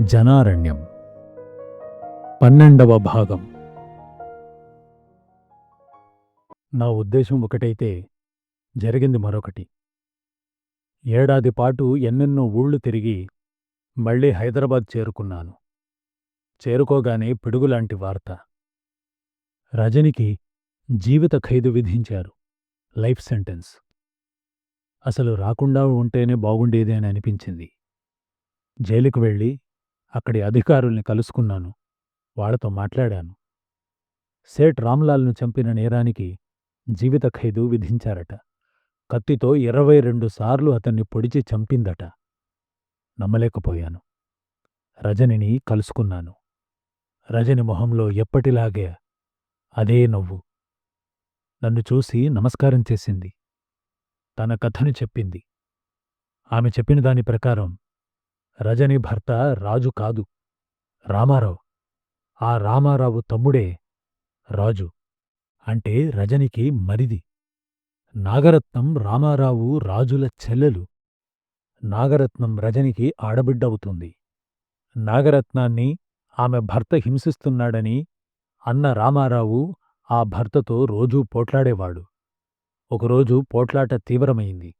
జనారణ్యం. పన్నెండవ భాగం. నా ఉద్దేశం ఒకటైతే జరిగింది మరొకటి. ఏడాది పాటు ఎన్నెన్నో ఊళ్ళు తిరిగి మళ్ళీ హైదరాబాద్ చేరుకున్నాను. చేరుకోగానే పిడుగులాంటి వార్త. రజనికి జీవిత ఖైదు విధించారు. Life sentence. అసలు రాకుండా ఉంటేనే బాగుండేది అని అనిపించింది. జైలుకు వెళ్ళి అక్కడి అధికారుల్ని కలుసుకున్నాను. వాళ్ళతో మాట్లాడాను. సేట్ రామ్లాల్ను చంపిన నేరానికి జీవిత ఖైదు విధించారట. కత్తితో ఇరవై రెండు సార్లు అతన్ని పొడిచి చంపిందట. నమ్మలేకపోయాను. రజనిని కలుసుకున్నాను. రజని మొహంలో ఎప్పటిలాగే అదే నవ్వు. నన్ను చూసి నమస్కారం చేసింది. తన కథను చెప్పింది. ఆమె చెప్పిన దాని ప్రకారం రజని భర్త రాజు కాదు. రామారావు. ఆ రామారావు తమ్ముడే రాజు. అంటే రజనికి మరిది. నాగరత్నం రామారావు రాజుల చెల్లెలు. నాగరత్నం రజనికి ఆడబిడ్డవుతుంది. నాగరత్నాన్ని ఆమె భర్త హింసిస్తున్నాడని అన్న రామారావు ఆ భర్తతో రోజూ పోట్లాడేవాడు. ఒకరోజు పోట్లాట తీవ్రమైంది.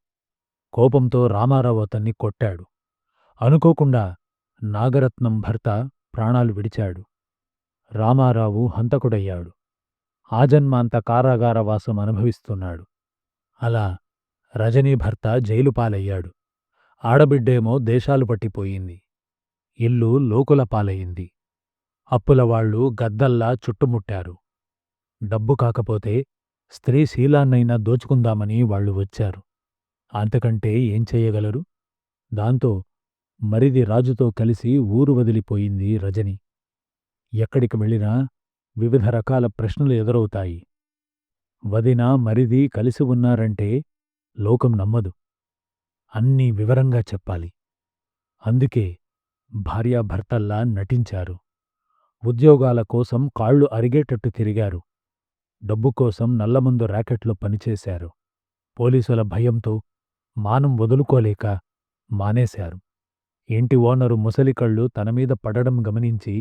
కోపంతో రామారావు అతన్ని కొట్టాడు. అనుకోకుండా నాగరత్నం భర్త ప్రాణాలు విడిచాడు. రామారావు హంతకుడయ్యాడు. ఆజన్మాంత కారాగారవాసం అనుభవిస్తున్నాడు. అలా రజనీ భర్త జైలు పాలయ్యాడు. ఆడబిడ్డేమో దేశాలు పట్టిపోయింది. ఇల్లు లోకుల పాలయింది అప్పులవాళ్ళు గద్దల్లా చుట్టుముట్టారు. డబ్బు కాకపోతే స్త్రీ శీలాన్నైనా దోచుకుందామని వాళ్ళు వచ్చారు. అంతకంటే ఏం చెయ్యగలరు దాంతో మరిది రాజుతో కలిసి ఊరు వదిలిపోయింది రజని. ఎక్కడికి వెళ్ళినా వివిధ రకాల ప్రశ్నలు ఎదురవుతాయి. వదిన మరిది కలిసి ఉన్నారంటే లోకం నమ్మదు. అన్నీ వివరంగా చెప్పాలి. అందుకే భార్యాభర్తల్లా నటించారు. ఉద్యోగాల కోసం కాళ్ళు అరిగేటట్టు తిరిగారు. డబ్బు కోసం నల్లమందు ర్యాకెట్లో పనిచేశారు. పోలీసుల భయంతో మానం వదులుకోలేక మానేశారు. ఇంటి ఓనరు ముసలికళ్ళు తనమీద పడడం గమనించి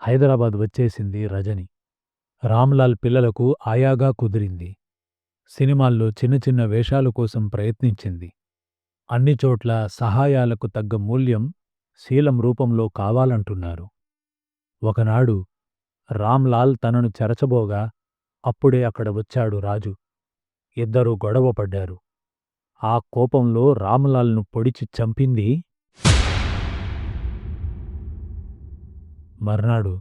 హైదరాబాద్ వచ్చేసింది రజని. రామ్లాల్ పిల్లలకు ఆయాగా కుదిరింది. సినిమాల్లో చిన్న చిన్న వేషాల కోసం ప్రయత్నించింది. అన్ని చోట్ల సహాయాలకు తగ్గ మూల్యం శీలం రూపంలో కావాలంటున్నారు. ఒకనాడు రామ్లాల్ తనను చెరచబోగా అప్పుడే అక్కడ వచ్చాడు రాజు. ఇద్దరూ గొడవపడ్డారు ఆ కోపంలో రామ్లాల్ను పొడిచి చంపింది మర్నాడు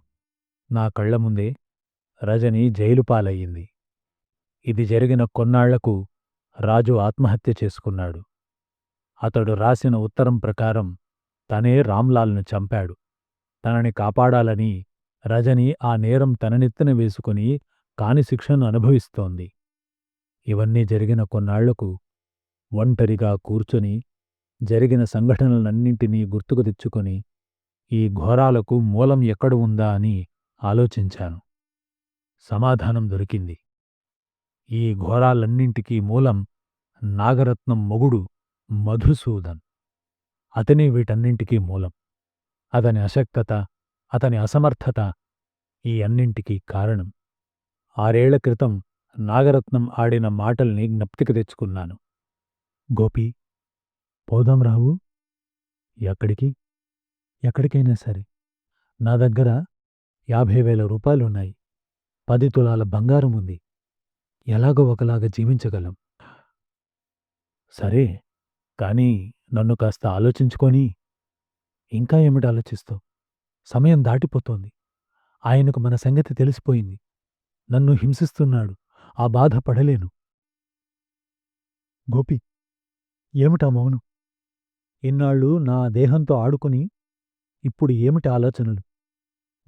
నా కళ్ళ ముందే రజని జైలు పాలయ్యింది. ఇది జరిగిన కొన్నాళ్ళకు రాజు ఆత్మహత్య చేసుకున్నాడు. అతడు రాసిన ఉత్తరం ప్రకారం తనే రామ్లాల్ను చంపాడు. తనని కాపాడాలని రజని ఆ నేరం తననెత్తిన వేసుకుని కాని శిక్షను అనుభవిస్తోంది. ఇవన్నీ జరిగిన కొన్నాళ్ళకు ఒంటరిగా కూర్చుని జరిగిన సంఘటనలన్నింటినీ గుర్తుకు తెచ్చుకొని ఈ ఘోరాలకు మూలం ఎక్కడ ఉందా అని ఆలోచించాను. సమాధానం దొరికింది. ఈ ఘోరాలన్నింటికీ మూలం నాగరత్నం మొగుడు మధుసూదన్. అతనే వీటన్నింటికీ మూలం. అతని అశక్తత అతని అసమర్థత ఈ అన్నింటికీ కారణం. ఆరేళ్ళ క్రితం నాగరత్నం ఆడిన మాటల్ని జ్ఞప్తికి తెచ్చుకున్నాను. గోపి పోదాం రావు. ఎక్కడికి? ఎక్కడికైనా సరే. నా దగ్గర యాభై వేల రూపాయలున్నాయి. పది తులాల బంగారం ఉంది. ఎలాగో ఒకలాగా జీవించగలం. సరే కాని నన్ను కాస్త ఆలోచించుకొని ఇంకా ఏమిటి ఆలోచిస్తావు? సమయం దాటిపోతోంది. ఆయనకు మన సంగతి తెలిసిపోయింది. నన్ను హింసిస్తున్నాడు. ఆ బాధ పడలేను. గోపి ఏమిటా మౌను? ఇన్నాళ్ళు నా దేహంతో ఆడుకుని ఇప్పుడు ఏమిటి ఆలోచనలు?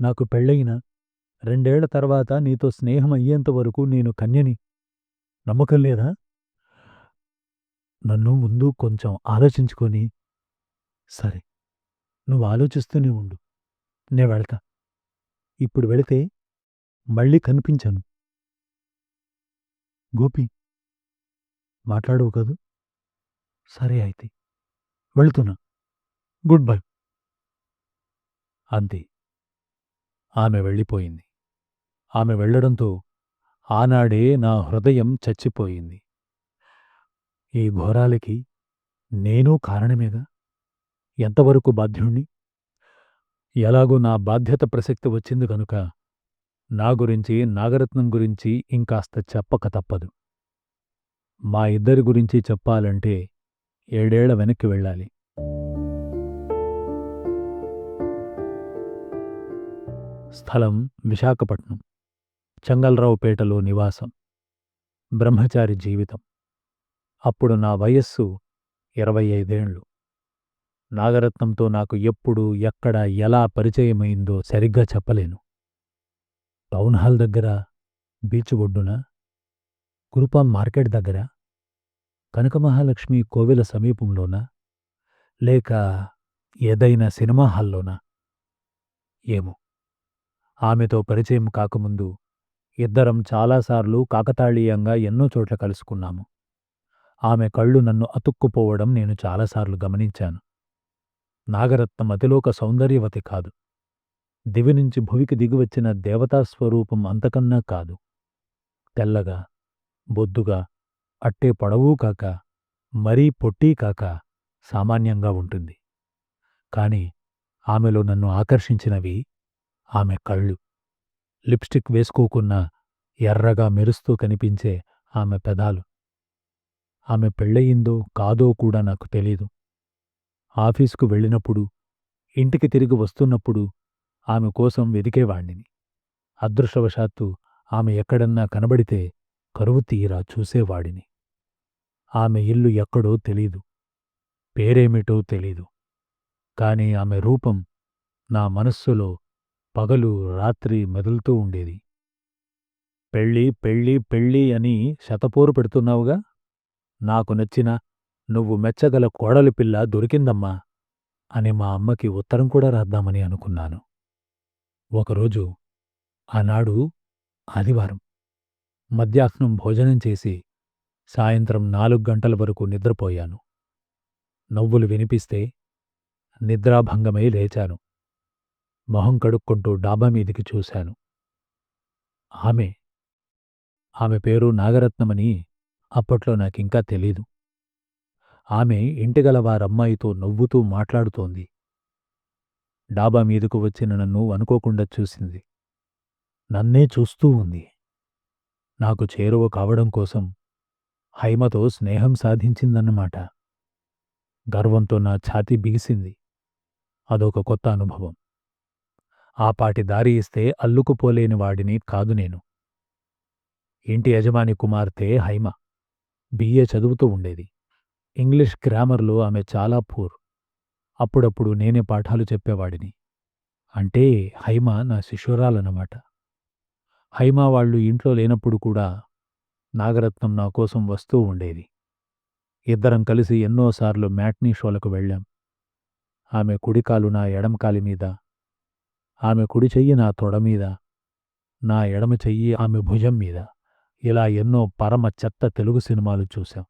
నాకు పెళ్ళయిన రెండేళ్ళ తర్వాత నీతో స్నేహం అయ్యేంతవరకు నేను కన్యని. నమ్మకం లేదా? నన్ను ముందు కొంచెం ఆలోచించుకొని సరే నువ్వు ఆలోచిస్తూనే ఉండు. నే వెళ్తా. ఇప్పుడు వెళితే మళ్ళీ కనిపించాను. గోపి మాట్లాడవు కదూ? సరే అయితే వెళ్తున్నా. Good bye. అంది. ఆమె వెళ్ళిపోయింది. ఆమె వెళ్ళడంతో ఆనాడే నా హృదయం చచ్చిపోయింది. ఈ ఘోరాలకి నేనూ కారణమేగా? ఎంతవరకు బాధ్యుణ్ణి? ఎలాగూ నా బాధ్యత ప్రసక్తి వచ్చింది కనుక నా గురించి నాగరత్నం గురించి ఇంకాస్త చెప్పక తప్పదు. మా ఇద్దరి గురించి చెప్పాలంటే ఏడేళ్ళ వెనక్కి వెళ్ళాలి. స్థలం విశాఖపట్నం చెంగల్రావుపేటలో నివాసం. బ్రహ్మచారి జీవితం. అప్పుడు నా వయస్సు ఇరవై ఐదేండ్లు. నాగరత్నంతో నాకు ఎప్పుడు ఎక్కడ ఎలా పరిచయమైందో సరిగ్గా చెప్పలేను. టౌన్ హాల్ దగ్గర బీచ్ ఒడ్డున? కురుపాం మార్కెట్ దగ్గర? కనకమహాలక్ష్మి కోవెల సమీపంలోనా? లేక ఏదైనా సినిమా హాల్లోనా? ఏమో. ఆమెతో పరిచయం కాకముందు ఇద్దరం చాలాసార్లు కాకతాళీయంగా ఎన్నో చోట్ల కలుసుకున్నాము. ఆమె కళ్ళు నన్ను అతుక్కుపోవడం నేను చాలాసార్లు గమనించాను. నాగరత్నం అతిలోక సౌందర్యవతి కాదు. దివి నుంచి భువికి దిగివచ్చిన దేవతా స్వరూపం అంతకన్నా కాదు. తెల్లగా బొద్దుగా అట్టే పొడవూ కాక మరీ పొట్టీ కాక సామాన్యంగా ఉంటుంది. కాని ఆమెలో నన్ను ఆకర్షించినవి ఆమె కళ్ళు. లిప్స్టిక్ వేసుకోకున్న ఎర్రగా మెరుస్తూ కనిపించే ఆమె పెదాలు. ఆమె పెళ్ళయిందో కాదో కూడా నాకు తెలీదు. ఆఫీసుకు వెళ్ళినప్పుడు ఇంటికి తిరిగి వస్తున్నప్పుడు ఆమె కోసం వెదికేవాణ్ణిని అదృష్టవశాత్తు ఆమె ఎక్కడన్నా కనబడితే కరువు తీరా చూసేవాడిని. ఆమె ఇల్లు ఎక్కడో తెలీదు. పేరేమిటో తెలీదు. కాని ఆమె రూపం నా మనస్సులో పగలు రాత్రి మెదులుతూ ఉండేది. పెళ్ళి పెళ్ళి పెళ్ళి అని శతపోరు పెడుతున్నావుగా? నాకు నచ్చిన నువ్వు మెచ్చగల కోడలి పిల్ల దొరికిందమ్మా అని మా అమ్మకి ఉత్తరం కూడా రాద్దామని అనుకున్నాను. ఒకరోజు ఆనాడు ఆదివారం మధ్యాహ్నం భోజనం చేసి సాయంత్రం నాలుగు గంటల వరకు నిద్రపోయాను. నవ్వులు వినిపిస్తే నిద్రాభంగమై లేచాను. మొహం కడుక్కుంటూ డాబా మీదికి చూశాను. ఆమె ఆమె పేరు నాగరత్నమని అప్పట్లో నాకింకా తెలీదు. ఆమె ఇంటిగల వారమ్మాయితో నవ్వుతూ మాట్లాడుతోంది. డాబా మీదకు వచ్చిన నన్ను అనుకోకుండా చూసింది. నన్నే చూస్తూ ఉంది. నాకు చేరువ కావడం కోసం హైమతో స్నేహం సాధించిందన్నమాట. గర్వంతో నా ఛాతి బిగిసింది. అదొక కొత్త అనుభవం. ఆపాటి దారి ఇస్తే అల్లుకుపోలేని వాడిని కాదు నేను. ఇంటి యజమాని కుమార్తె హైమ. బిఏ చదువుతూ ఉండేది. ఇంగ్లీష్ గ్రామర్లో ఆమె చాలా పూర్. అప్పుడప్పుడు నేనే పాఠాలు చెప్పేవాడిని. అంటే హైమ నా శిశురాలన్నమాట హైమ వాళ్ళు ఇంట్లో లేనప్పుడు కూడా నాగరత్నం నా కోసం వస్తూ ఉండేది. ఇద్దరం కలిసి ఎన్నోసార్లు మ్యాట్నీ షోలకు వెళ్ళాం. ఆమె కుడికాలు నా ఎడంకాలి మీద ఆమె కుడి చెయ్యి నా తొడ మీద నా ఎడమ చెయ్యి ఆమె భుజం మీద. ఇలా ఎన్నో పరమ చెత్త తెలుగు సినిమాలు చూశాం.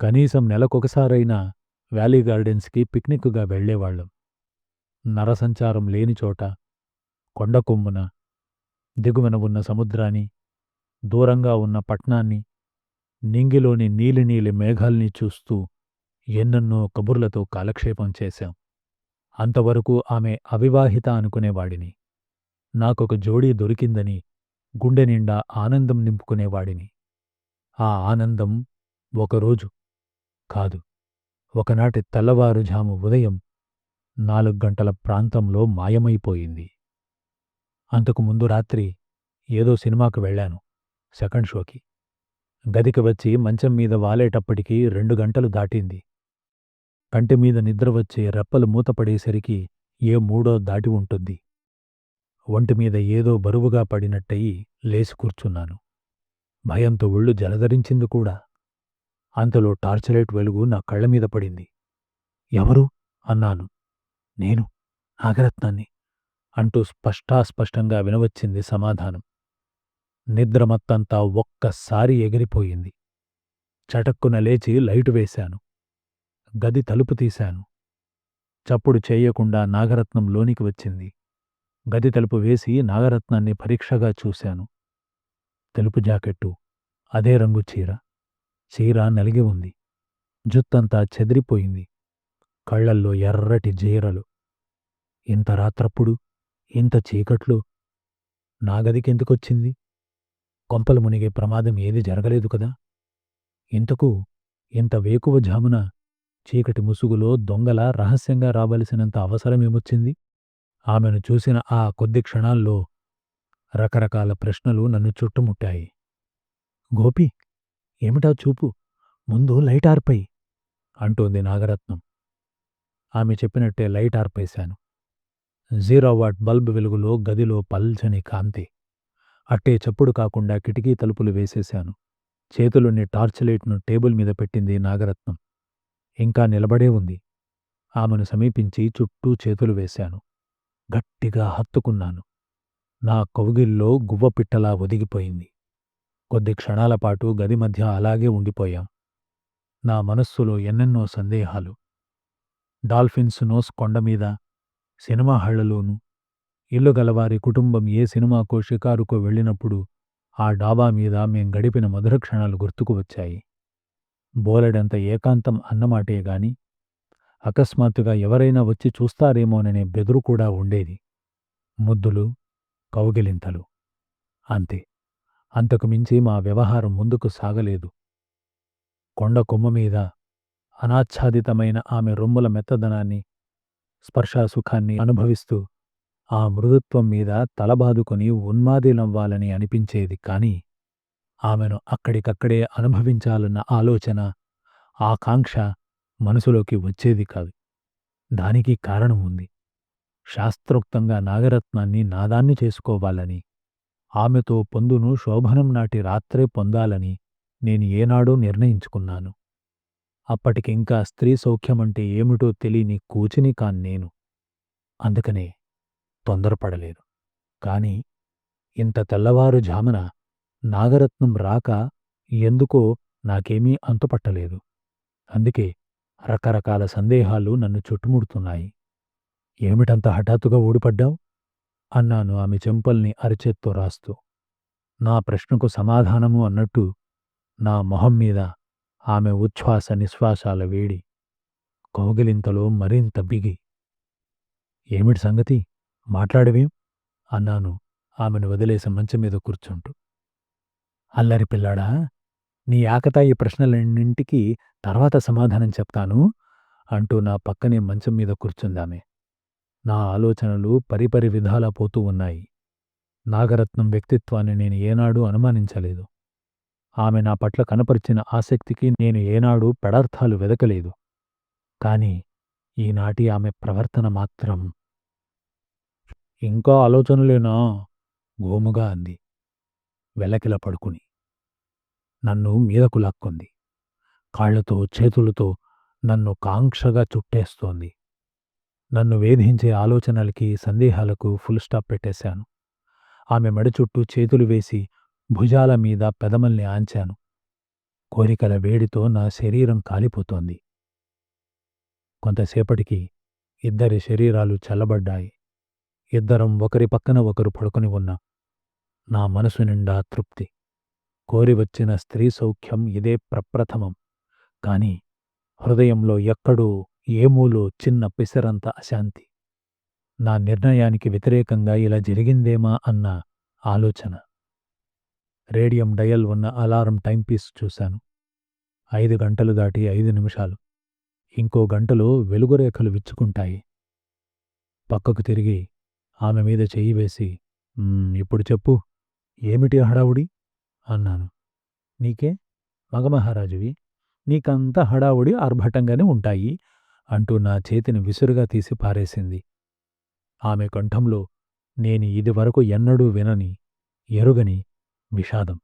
కనీసం నెలకొకసారైనా వ్యాలీ గార్డెన్స్కి పిక్నిక్గా వెళ్ళేవాళ్ళం నరసంచారం లేని చోట కొండ కొమ్మున దిగువన ఉన్న సముద్రాన్ని దూరంగా ఉన్న పట్నాన్ని నింగిలోని నీలినీలి మేఘాల్ని చూస్తూ ఎన్నెన్నో కబుర్లతో కాలక్షేపం చేశాం. అంతవరకు ఆమె అవివాహిత అనుకునేవాడిని. నాకొక జోడీ దొరికిందని గుండె నిండా ఆనందం నింపుకునేవాడిని. ఆ ఆనందం ఒకరోజు కాదు ఒకనాటి తెల్లవారుజాము ఉదయం నాలుగు గంటల ప్రాంతంలో మాయమైపోయింది. అంతకు ముందు రాత్రి ఏదో సినిమాకు వెళ్ళాను సెకండ్ షోకి. గదికి వచ్చి మంచం మీద వాలేటప్పటికీ రెండు గంటలు దాటింది. కంటిమీద నిద్ర వచ్చే రెప్పలు మూతపడేసరికి ఏ మూడో దాటి ఉంటుంది. ఒంటిమీద ఏదో బరువుగా పడినట్టయి లేచి కూర్చున్నాను. భయంతో ఒళ్ళు జలధరించింది కూడా. అంతలో టార్చలైట్ వెలుగు నా కళ్ళమీద పడింది. ఎవరు? అన్నాను. నేను. నాగరత్నాన్ని. అంటూ స్పష్టాస్పష్టంగా వినవచ్చింది సమాధానం. నిద్రమత్తంతా ఒక్కసారి ఎగిరిపోయింది. చటక్కున లేచి లైటు వేశాను. గది తలుపు తీశాను. చప్పుడు చేయకుండా నాగరత్నం లోనికి వచ్చింది. గది తలుపు వేసి నాగరత్నాన్ని పరీక్షగా చూశాను. తెలుపు జాకెట్టు అదే రంగు చీర చీర నలిగి ఉంది. జుత్తంతా చెదిరిపోయింది. కళ్ళల్లో ఎర్రటి జీరలు. ఇంత రాత్రప్పుడు ఇంత చీకట్లు నా గదికెందుకొచ్చింది కొంపలు మునిగే ప్రమాదం ఏది జరగలేదు కదా? ఇంతకు ఇంత వేకువ జామున చీకటి ముసుగులో దొంగల రహస్యంగా రావలసినంత అవసరమేమొచ్చింది? ఆమెను చూసిన ఆ కొద్ది క్షణాల్లో రకరకాల ప్రశ్నలు నన్ను చుట్టుముట్టాయి. గోపి ఏమిటా చూపు? ముందు లైట్ ఆర్పై అంటోంది నాగరత్నం. ఆమె చెప్పినట్టే లైట్ ఆర్పేశాను. జీరో వాట్ బల్బ్ వెలుగులో గదిలో పల్చని కాంతి. అట్టే చప్పుడు కాకుండా కిటికీ తలుపులు వేసేశాను. చేతులుని టార్చ్ లైట్ను టేబుల్ మీద పెట్టింది నాగరత్నం. ఇంకా నిలబడే ఉంది. ఆమెను సమీపించి చుట్టూ చేతులు వేశాను. గట్టిగా హత్తుకున్నాను. నా కౌగిల్లో గువ్వపిట్టలా ఒదిగిపోయింది. కొద్ది క్షణాల పాటు గది మధ్య అలాగే ఉండిపోయాం. నా మనస్సులో ఎన్నెన్నో సందేహాలు. డాల్ఫిన్స్ నోస్ కొండమీద సినిమా హళ్ళలోనూ ఇల్లు గలవారి కుటుంబం ఏ సినిమాకో షికారుకో వెళ్ళినప్పుడు ఆ డాబా మీద మేం గడిపిన మధుర క్షణాలు గుర్తుకు వచ్చాయి. బోలెడంత ఏకాంతం అన్నమాటే గాని అకస్మాత్తుగా ఎవరైనా వచ్చి చూస్తారేమోననే బెదురు కూడా ఉండేది. ముద్దులు కౌగిలింతలు. అంతే. అంతకు మించి మా వ్యవహారం ముందుకు సాగలేదు. కొండ కొమ్మ మీద అనాచ్ఛాదితమైన ఆమె రొమ్ముల మెత్తదనాన్ని స్పర్శాసుఖాన్ని అనుభవిస్తూ ఆ మృదుత్వం మీద తలబాదుకొని ఉన్మాదిలవ్వాలని అనిపించేది కాని ఆమెను అక్కడికక్కడే అనుభవించాలన్న ఆలోచన ఆకాంక్ష మనసులోకి వచ్చేది కాదు. దానికి కారణం ఉంది. శాస్త్రోక్తంగా నాగరత్నాన్ని నాదాన్ని చేసుకోవాలని ఆమెతో పొందును శోభనం నాటి రాత్రే పొందాలని నేను ఏనాడో నిర్ణయించుకున్నాను. అప్పటికింకా స్త్రీ సౌఖ్యమంటే ఏమిటో తెలియని కూచిని కాన్నేను అందుకనే తొందరపడలేదు. కాని ఇంత తెల్లవారుజామున నాగరత్నం రాక ఎందుకో నాకేమీ అంతుపట్టలేదు. అందుకే రకరకాల సందేహాలు నన్ను చుట్టుముడుతున్నాయి. ఏమిటంత హఠాత్తుగా ఊడిపడ్డావు? అన్నాను ఆమె చెంపల్ని అరిచేత్తో రాస్తూ. నా ప్రశ్నకు సమాధానము అన్నట్టు నా మొహం మీద ఆమె ఉచ్ఛ్వాస నిశ్వాసాల వేడి కౌగిలింతలో మరింత బిగి. ఏమిటి సంగతి? మాట్లాడవేం? అన్నాను ఆమెను వదిలేసి మంచం మీద కూర్చుంటూ. అల్లరి పిల్లాడా నీ ఆకతాయి ప్రశ్నలన్నింటికీ తర్వాత సమాధానం చెప్తాను అంటూ నా పక్కనే మంచం మీద కూర్చుందామె. నా ఆలోచనలు పరిపరి విధాలా పోతూ ఉన్నాయి. నాగరత్నం వ్యక్తిత్వాన్ని నేను ఏనాడూ అనుమానించలేదు. ఆమె నా పట్ల కనపరిచిన ఆసక్తికి నేను ఏనాడూ పెడార్థాలు వెదకలేదు. కాని ఈనాటి ఆమె ప్రవర్తన మాత్రం ఇంకా ఆలోచనలేనా? గోముగా అంది. వెలకిల పడుకుని. నన్ను మీదకు లాక్కుంది. కాళ్ళతో చేతులతో నన్ను కాంక్షగా చుట్టేస్తోంది. నన్ను వేధించే ఆలోచనలకి సందేహాలకు ఫుల్ స్టాప్ పెట్టేశాను. ఆమె మెడ చుట్టూ చేతులు వేసి భుజాల మీద పెదమల్ని ఆంచాను. కోరికల వేడితో నా శరీరం కాలిపోతోంది. కొంతసేపటికి ఇద్దరి శరీరాలు చల్లబడ్డాయి. ఇద్దరం ఒకరి పక్కన ఒకరు పడుకుని ఉన్నాం నా మనసు నిండా తృప్తి. కోరివచ్చిన స్త్రీ సౌఖ్యం ఇదే ప్రప్రథమం. కాని హృదయంలో ఎక్కడో ఏమూలో చిన్న పిసరంత అశాంతి. నా నిర్ణయానికి వ్యతిరేకంగా ఇలా జరిగిందేమా అన్న ఆలోచన. రేడియం డయల్ ఉన్న అలారం టైంపీస్ చూశాను. ఐదు గంటలు దాటి ఐదు నిమిషాలు. ఇంకో గంటలో వెలుగురేఖలు విచ్చుకుంటాయి. పక్కకు తిరిగి ఆమె మీద చెయ్యి వేసి ఇప్పుడు చెప్పు. ఏమిటి హడావుడి? అన్నాను. నీకే? మగమహారాజువి నీకంత హడావుడి ఆర్భటంగానే ఉంటాయి అంటూ నా చేతిని విసురుగా తీసి పారేసింది. ఆమె కంఠంలో నేను ఇదివరకు ఎన్నడూ వినని ఎరుగని విషాదం.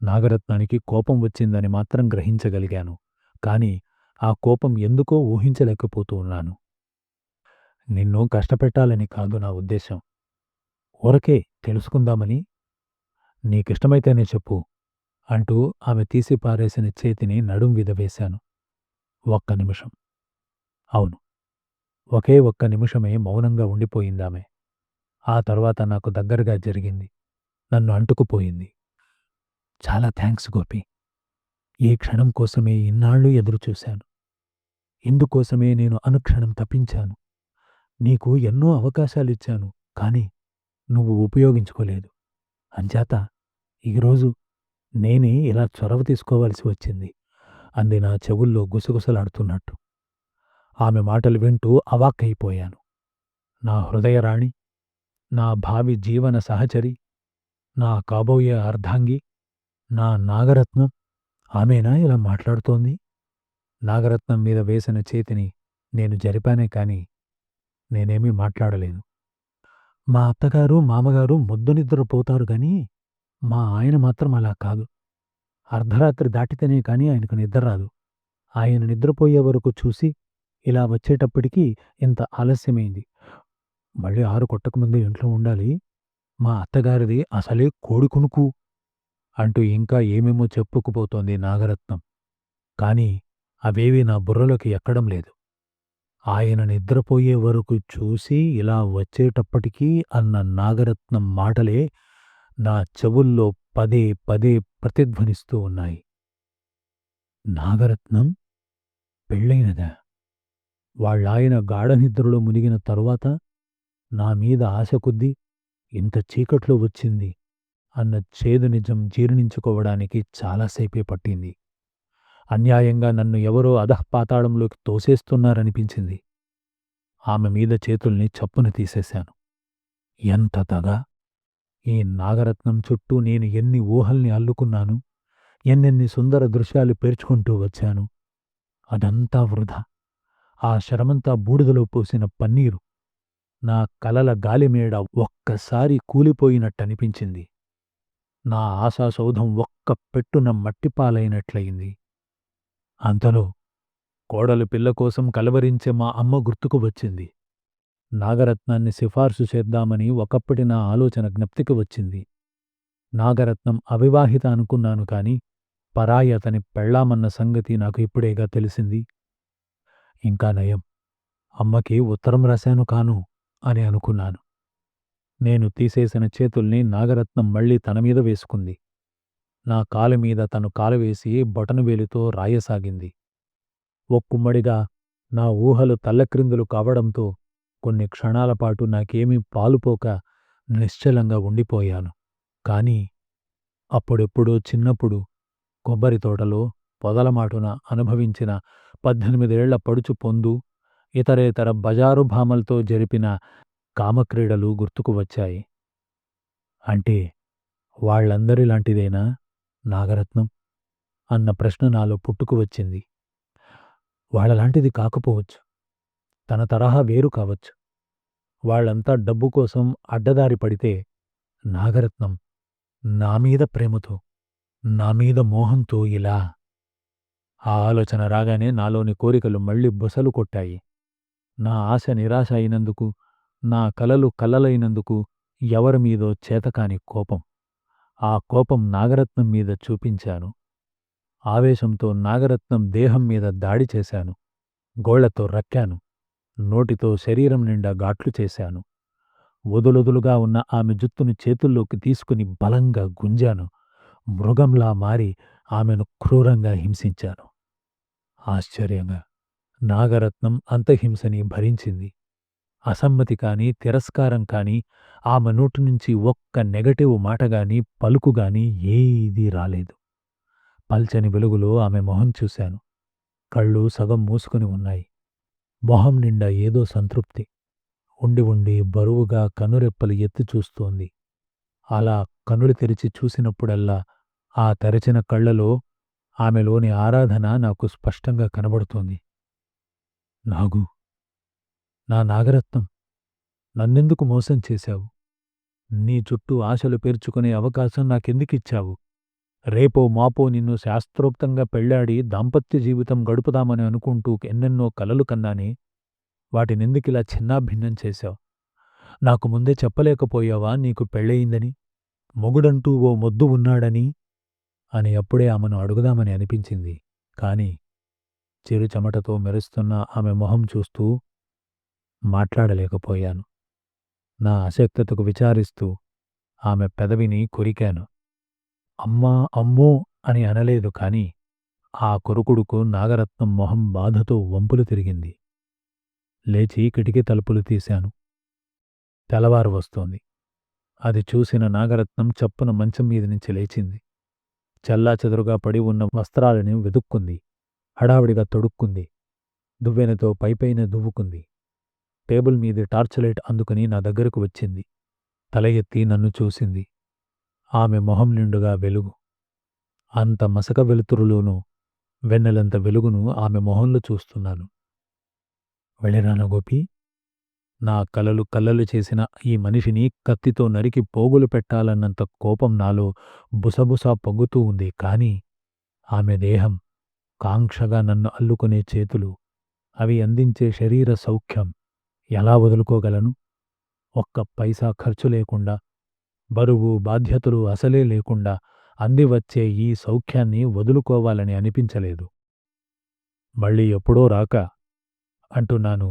నాగరత్నానికి కోపం వచ్చిందని మాత్రం గ్రహించగలిగాను కాని ఆ కోపం ఎందుకో ఊహించలేకపోతూ ఉన్నాను నిన్ను కష్టపెట్టాలని కాదు నా ఉద్దేశం. ఊరకే తెలుసుకుందామని నీకిష్టమైతేనే చెప్పు అంటూ ఆమె తీసి పారేసిన చేతిని నడుం విదవేశాను ఒక్క నిమిషం. అవును. ఒకే ఒక్క నిమిషమే మౌనంగా ఉండిపోయిందామె. ఆ తర్వాత నాకు దగ్గరగా జరిగింది. నన్ను అంటుకుపోయింది. చాలా థ్యాంక్స్ గోపి. ఈ క్షణం కోసమే ఇన్నాళ్ళు ఎదురుచూశాను. ఇందుకోసమే నేను అనుక్షణం తప్పించాను. నీకు ఎన్నో అవకాశాలిచ్చాను కాని నువ్వు ఉపయోగించుకోలేదు. అంచేత ఈరోజు నేనే ఇలా చొరవ తీసుకోవాల్సి వచ్చింది. అంది నా చెవుల్లో గుసగుసలాడుతున్నట్టు. ఆమె మాటలు వింటూ అవాక్కైపోయాను. నా హృదయరాణి నా భావి జీవన సహచరి నా కాబోయే అర్ధాంగి నా నాగరత్నం ఆమెనా ఇలా మాట్లాడుతోంది? నాగరత్నం మీద వేసిన చేతిని నేను జరిపానే కాని నేనేమీ మాట్లాడలేదు. మా అత్తగారు మామగారు ముద్దు నిద్రపోతారు గాని మా ఆయన మాత్రం అలా కాదు. అర్ధరాత్రి దాటితేనే కాని ఆయనకు నిద్ర రాదు. ఆయన నిద్రపోయే వరకు చూసి ఇలా వచ్చేటప్పటికీ ఇంత ఆలస్యమైంది. మళ్ళీ ఆరు కొట్టకముందే ఇంట్లో ఉండాలి. మా అత్తగారిది అసలే కోడి కునుకు అంటూ ఇంకా ఏమేమో చెప్పుకుపోతోంది నాగరత్నం. కాని అవేవీ నా బుర్రలోకి ఎక్కడం లేదు. ఆయన నిద్రపోయే వరకు చూసి ఇలా వచ్చేటప్పటికీ అన్న నాగరత్నం మాటలే నా చెవుల్లో పదే పదే ప్రతిధ్వనిస్తూ ఉన్నాయి. నాగరత్నం పెళ్ళైనదా? వాళ్ళాయన గాఢనిద్రలో మునిగిన తరువాత నా మీద ఆశ కొద్దీ ఇంత చీకట్లో వచ్చింది అన్న చేదు నిజం జీర్ణించుకోవడానికి చాలాసేపే పట్టింది. అన్యాయంగా నన్ను ఎవరో అధఃపాతాళంలోకి తోసేస్తున్నారనిపించింది. ఆమె మీద చేతుల్ని చప్పున తీసేశాను. ఎంత తగా! ఈ నాగరత్నం చుట్టూ నేను ఎన్ని ఊహల్ని అల్లుకున్నాను ఎన్నెన్ని సుందర దృశ్యాలు పేర్చుకుంటూ వచ్చాను. అదంతా వృధా! ఆ శరమంతా బూడిదలో పోసిన పన్నీరు నా కలల గాలిమేడ ఒక్కసారి కూలిపోయినట్టనిపించింది. నా ఆశాసౌధం ఒక్క పెట్టున మట్టిపాలైనట్లయింది. అంతలో కోడలు పిల్ల కోసం కలవరించే మా అమ్మ గుర్తుకు వచ్చింది. నాగరత్నాన్ని సిఫార్సు చేద్దామని ఒకప్పటి నా ఆలోచన జ్ఞప్తికి వచ్చింది. నాగరత్నం అవివాహిత అనుకున్నాను కాని పరాయి అతని పెళ్ళామన్న సంగతి నాకు ఇప్పుడేగా తెలిసింది. ఇంకా నయం. అమ్మకి ఉత్తరం రాశాను కాను అని అనుకున్నాను. నేను తీసేసిన చేతుల్ని నాగరత్నం మళ్ళీ తనమీద వేసుకుంది. నా కాలు మీద తను కాలువేసి బొటనవేలుతో రాయసాగింది. ఒక్కుమ్మడిగా నా ఊహలు తల్లక్రిందులు కావడంతో కొన్ని క్షణాలపాటు నాకేమీ పాలుపోక నిశ్చలంగా ఉండిపోయాను. కాని అప్పుడెప్పుడో చిన్నప్పుడు కొబ్బరి తోటలో పొదలమాటున అనుభవించిన పద్దెనిమిదేళ్ళ పడుచు పొందు ఇతరేతర బజారు భామలతో జరిపిన కామక్రీడలు గుర్తుకు వచ్చాయి. అంటే వాళ్ళందరిలాంటిదేనా నాగరత్నం అన్న ప్రశ్న నాలో పుట్టుకు వచ్చింది. వాళ్ళలాంటిది కాకపోవచ్చు. తన తరహా వేరు కావచ్చు. వాళ్ళంతా డబ్బు కోసం అడ్డదారి పడితే నాగరత్నం నా మీద ప్రేమతో నా మీద మోహంతో ఇలా ఆ ఆలోచన రాగానే నాలోని కోరికలు మళ్ళీ బుసలు కొట్టాయి. నా ఆశ నిరాశ అయినందుకు నా కలలు కలలైనందుకు ఎవరి మీదో చేతకాని కోపం. ఆ కోపం నాగరత్నం మీద చూపించాను. ఆవేశంతో నాగరత్నం దేహం మీద దాడి చేశాను. గోళ్ళతో రక్కాను. నోటితో శరీరం నిండా గాట్లు చేశాను. వదులొదులుగా ఉన్న ఆమె జుత్తును చేతుల్లోకి తీసుకుని బలంగా గుంజాను. మృగంలా మారి ఆమెను క్రూరంగా హింసించాను. ఆశ్చర్యంగా నాగరత్నం అంతహింసని భరించింది. అసమ్మతి కానీ తిరస్కారం కానీ ఆమె నోటి నుంచి ఒక్క నెగటివ్ మాటగాని పలుకుగాని ఏదీ రాలేదు. పల్చని వెలుగులో ఆమె మొహం చూశాను. కళ్ళు సగం మూసుకుని ఉన్నాయి. మొహం నిండా ఏదో సంతృప్తి. ఉండి ఉండి బరువుగా కనురెప్పలు ఎత్తి చూస్తోంది. అలా కనులు తెరిచి చూసినప్పుడల్లా ఆ తెరచిన కళ్ళలో ఆమెలోని ఆరాధన నాకు స్పష్టంగా కనబడుతోంది. నాగు! నా నాగరత్నం నన్నెందుకు మోసం చేశావు? నీ చుట్టూ ఆశలు పేర్చుకునే అవకాశం నాకెందుకిచ్చావు? రేపో మాపో నిన్ను శాస్త్రోక్తంగా పెళ్ళాడి దాంపత్య జీవితం గడుపుదామని అనుకుంటూ ఎన్నెన్నో కలలు కన్నానే వాటినెందుకిలా చిన్నాభిన్నం చేశావు? నాకు ముందే చెప్పలేకపోయావా నీకు పెళ్ళయిందని? మొగుడంటూ ఓ మొద్దు ఉన్నాడని? అని అప్పుడే ఆమెను అడుగుదామని అనిపించింది. కాని చిరుచమటతో మెరుస్తున్న ఆమె మొహం చూస్తూ మాట్లాడలేకపోయాను. నా అశక్తతకు విచారిస్తూ ఆమె పెదవిని కొరికాను. అమ్మా అమ్మో! అని అనలేదు కాని ఆ కొరుకుడుకు నాగరత్నం మొహం బాధతో వంపులు తిరిగింది. లేచి కిటికీ తలుపులు తీశాను. తెల్లవారు వస్తోంది. అది చూసిన నాగరత్నం చప్పున మంచం మీద నుంచి లేచింది. చెల్లాచెదురుగా పడి ఉన్న వస్త్రాలని వెదుక్కుంది హడావిడిగా తొడుక్కుంది. దువ్వెనతో పైపైన దువ్వుకుంది. టేబుల్ మీది టార్చ్ లైట్ అందుకుని నా దగ్గరకు వచ్చింది. తల ఎత్తి నన్ను చూసింది. ఆమె మొహం నిండుగా వెలుగు. అంత మసక వెలుతురులోనూ వెన్నెలంత వెలుగును ఆమె మొహంలో చూస్తున్నాను. వెళ్ళిరాన గోపి? నా కలలు కల్లలు చేసిన ఈ మనిషిని కత్తితో నరికి పోగులు పెట్టాలన్నంత కోపం నాలో బుసబుసా పొంగుతూ ఉంది. కాని ఆమె దేహం కాంక్షగా నన్ను అల్లుకునే చేతులు అవి అందించే శరీర సౌఖ్యం ఎలా వదులుకోగలను? ఒక్క పైసా ఖర్చు లేకుండా బరువు బాధ్యతలు అసలే లేకుండా అందివచ్చే ఈ సౌఖ్యాన్ని వదులుకోవాలని అనిపించలేదు. మళ్ళీ ఎప్పుడో రాక అంటున్నాను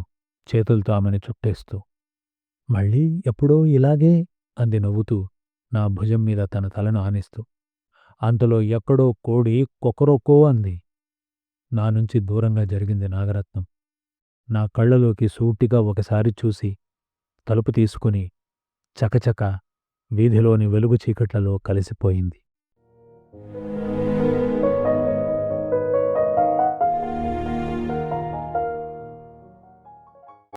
చేతులతో ఆమెను చుట్టేస్తూ. మళ్ళీ ఎప్పుడో ఇలాగే అంది నవ్వుతూ నా భుజం మీద తన తలను ఆనిస్తూ. అంతలో ఎక్కడో కోడి కొకరొకో అంది. నా నుంచి దూరంగా జరిగింది నాగరత్నం. నా కళ్ళలోకి సూటిగా ఒకసారి చూసి తలుపు తీసుకుని చకచక వీధిలోని వెలుగు చీకట్లలో కలిసిపోయింది.